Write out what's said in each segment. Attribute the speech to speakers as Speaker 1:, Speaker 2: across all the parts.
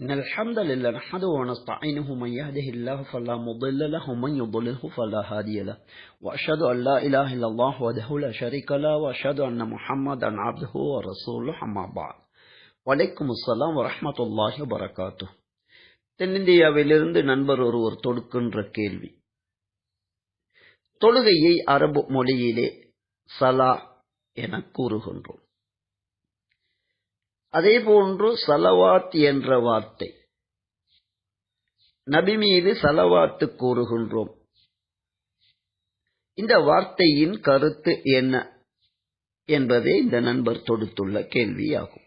Speaker 1: إن الحمد لله نحمده ونستعينه من يهده الله فلا مضل له ومن يضلله فلا هادي له. وأشهد أن لا إله إلا الله وحده لا شريك له وأشهد أن محمدا عبده ورسوله أما بعد. வலைக்கும் அஸ்லாம் வரமத்துல்லாஹி வரகாத்து தென்னிந்தியாவிலிருந்து நண்பர் ஒருவர் தொடுக்கின்ற கேள்வி. தொழுகையை அரபு மொழியிலே சலா என கூறுகின்றோம். அதே போன்று சலவாத் என்ற வார்த்தை. நபி மீது சலவாத்து கூறுகின்றோம். இந்த வார்த்தையின் கருத்து என்ன என்பதே இந்த நண்பர் தொடுத்துள்ள கேள்வியாகும்.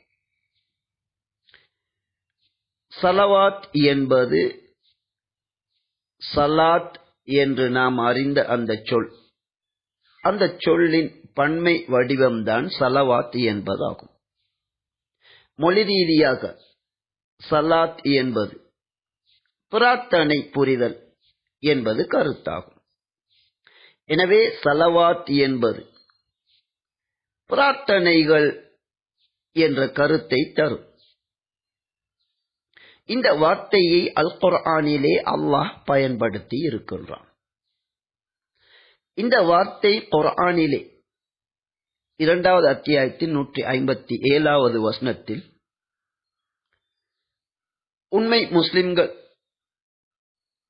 Speaker 1: சலவாத் என்பது சலாத் என்று நாம் அறிந்த அந்த சொல். அந்த சொல்லின் பன்மை வடிவம்தான் சலவாத் என்பதாகும். மொழி ரீதியாக சலாத் என்பது பிரார்த்தனை புரிதல் என்பது கருத்தாகும். எனவே சலவாத் என்பது பிரார்த்தனைகள் என்ற கருத்தை தரும். இந்த வார்த்தையை அல் குர்ஆனிலே அல்லாஹ் பயன்படுத்தி இருக்கின்றான். இந்த வார்த்தை குர்ஆனிலே இரண்டாவது அத்தியாயத்தின் நூற்றி ஐம்பத்தி ஏழாவது வசனத்தில் உண்மை முஸ்லிம்கள்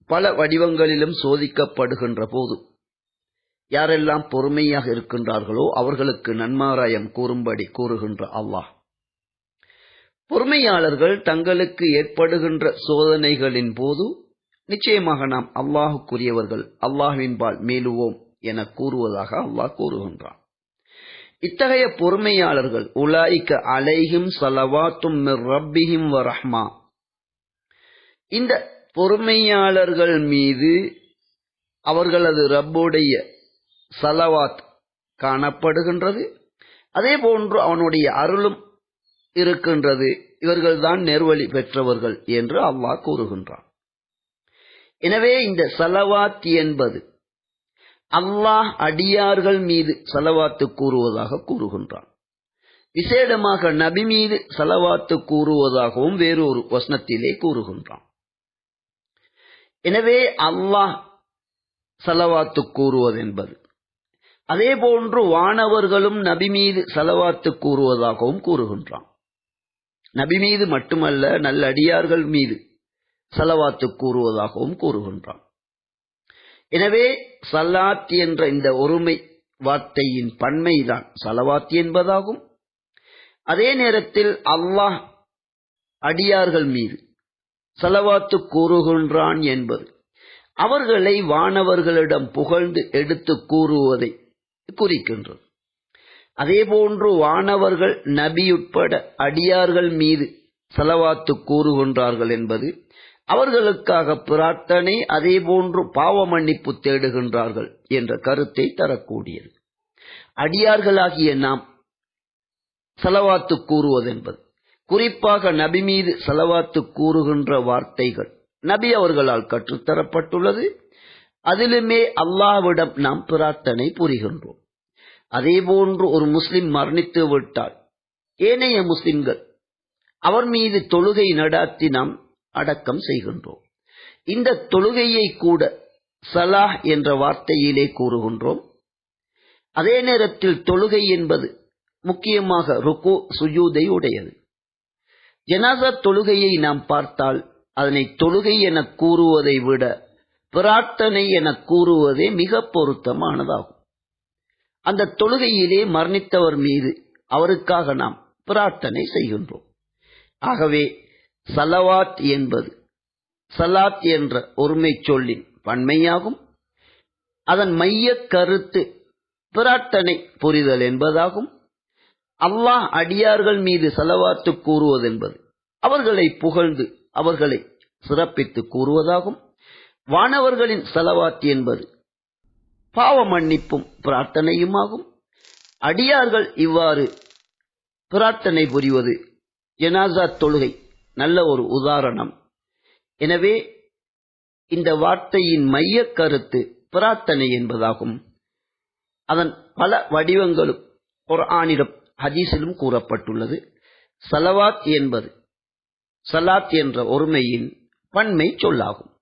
Speaker 1: பல வடிவங்களிலும் சோதிக்கப்படுகின்ற போது யாரெல்லாம் பொறுமையாக இருக்கின்றார்களோ அவர்களுக்கு நன்மாராயம் கூறும்படி கூறுகின்ற அல்லாஹ். பொறுமையாளர்கள் தங்களுக்கு ஏற்படுகின்ற சோதனைகளின் போது நிச்சயமாக நாம் அல்லாஹுக்குரியவர்கள் அல்லாஹுவின்பால் மேலுவோம் என கூறுவதாக அல்லாஹ் கூறுகின்றான். இத்தகைய பொறுமையாளர்கள் உலாய்க்க அலைஹிம் சலவாத்தும் ரப்பிஹிம் வரஹ்மா இந்த பொறுமையாளர்கள் மீது அவர்களது ரப்புடைய சலவாத் காணப்படுகின்றது. அதே போன்று அவனுடைய அருளும் இருக்கின்றது. இவர்கள்தான் நெர்வழி பெற்றவர்கள் என்று அல்லாஹ் கூறுகின்றான். எனவே இந்த சலவாத் என்பது அல்லாஹ் அடியார்கள் மீது செலவாத்து கூறுவதாக கூறுகின்றான். விசேடமாக நபி மீது செலவாத்து கூறுவதாகவும் வேறொரு வசனத்திலே கூறுகின்றான். எனவே அல்லாஹ் செலவாத்து கூறுவதென்பது. அதே போன்று வானவர்களும் நபி மீது செலவாத்து கூறுவதாகவும் கூறுகின்றான். நபி மீது மட்டுமல்ல நல்ல அடியார்கள் மீது செலவாத்து கூறுவதாகவும் கூறுகின்றான். எனவே சலாத் என்ற இந்த ஒருமை வார்த்தையின் பன்மைதான். சலவாத் என்பதாகும். அதே நேரத்தில் அல்லாஹ் அடியார்கள் மீது சலவாத்து கூறுகின்றான் என்பது. அவர்களை வானவர்களிடம் புகழ்ந்து எடுத்து கூறுவதை குறிக்கின்றது. அதேபோன்று வானவர்கள் நபியுட்பட அடியார்கள் மீது செலவாத்து கூறுகின்றார்கள் என்பது அவர்களுக்காக பிரார்த்தனை அதேபோன்று பாவ மன்னிப்பு தேடுகின்றார்கள் என்ற கருத்தை தரக்கூடியது. அடியார்களாகிய நாம் செலவாத்து கூறுவதென்பது குறிப்பாக நபி மீது செலவாத்து கூறுகின்ற வார்த்தைகள் நபி அவர்களால் கற்றுத்தரப்பட்டுள்ளது. அதிலுமே அல்லாவிடம் நாம் பிரார்த்தனை புரிகின்றோம். அதேபோன்று ஒரு முஸ்லிம் மரணித்து விட்டால் ஏனைய முஸ்லிம்கள் அவர் மீது தொழுகை நடாத்தி நாம் அடக்கம் செய்கின்றோம். இந்த தொழுகையை கூட சலாஹ் என்ற வார்த்தையிலே கூறுகின்றோம். அதே நேரத்தில் தொழுகை என்பது முக்கியமாக ருக்கு சுஜூதை உடையது. ஜனாசா தொழுகையை நாம் பார்த்தால் அதனை தொழுகை என கூறுவதை விட பிரார்த்தனை என கூறுவதே மிக பொருத்தமானதாகும். அந்த தொழுகையிலே மரணித்தவர் மீது அவருக்காக நாம் பிரார்த்தனை செய்கின்றோம். ஆகவே சலவாத் என்பது. சலாத் என்ற ஒருமை சொல்லின் பன்மையாகும். அதன் மைய கருத்து பிரார்த்தனை புரிதல் என்பதாகும். அல்லாஹ் அடியார்கள் மீது செலவாத்து கூறுவதென்பது. அவர்களை புகழ்ந்து அவர்களை சிறப்பித்து கூறுவதாகும். வானவர்களின் செலவாத் என்பது பாவ மன்னிப்பும் பிரார்த்தனையுமாகும் அடியார்கள் இவ்வாறு பிரார்த்தனை புரிவது ஜனாசா தொழுகை நல்ல ஒரு உதாரணம். எனவே இந்த வார்த்தையின் மைய கருத்து பிரார்த்தனை என்பதாகும். அதன் பல வடிவங்களும் குர்ஆனிடம் ஹதீஸிலும் கூறப்பட்டுள்ளது. சலவாத் என்பது சலாத் என்ற ஒருமையின் பன்மை சொல்லாகும்.